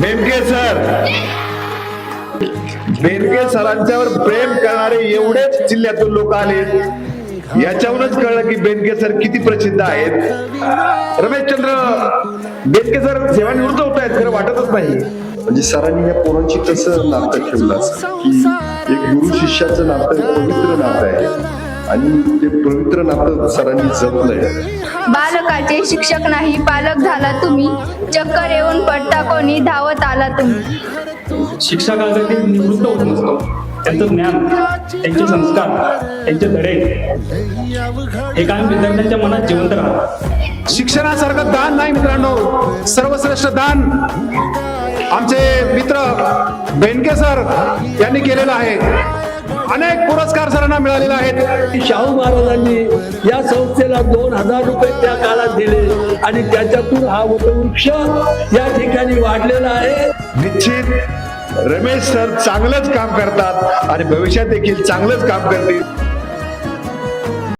बेमके sir. बेमके सरांच्यावर प्रेम करणारे एवढेच जिल्ह्यातून लोक आले. याच्यावरूनच कळलं की बेनके सर किती प्रसिद्ध आहेत. रमेशचंद्र बेनके सर सेवानिवृत्त होत आहेत खरं वाटतच नाही. म्हणजे सरांनी या पोरांची कसं नातं ठेवलं? की एक गुरु शिष्याचं नातं पवित्र नातं आहे. आणि ते पवित्र नातं सरांनी जपलंय. बालकाचे शिक्षक नाही पालक झाला तुम्ही. चक्कर येऊन पडता कोणी धावत आला तुम्ही. शिक्षकाकडे निवृत्त होत नसतो. त्यांचं ज्ञान त्यांचे संस्कार त्यांचे धडे. हे कायम विद्यार्थ्यांच्या मनात जिवंत राहतात. शिक्षणासारखं दान नाही मित्रांनो. सर्वश्रेष्ठ दान आमचे मित्र बेनके सर यांनी केलेलं आहे. अनेक पुरस्कार सरांना मिळालेले आहेत. शाहू महाराजांनी या संस्थेला दोन हजार रुपये त्या काळात दिले आणि त्याच्यातून हा वटवृक्ष या ठिकाणी वाढलेला आहे. निश्चित रमेश सर चांगलंच काम करतात आणि भविष्यात देखील चांगलंच काम करतील.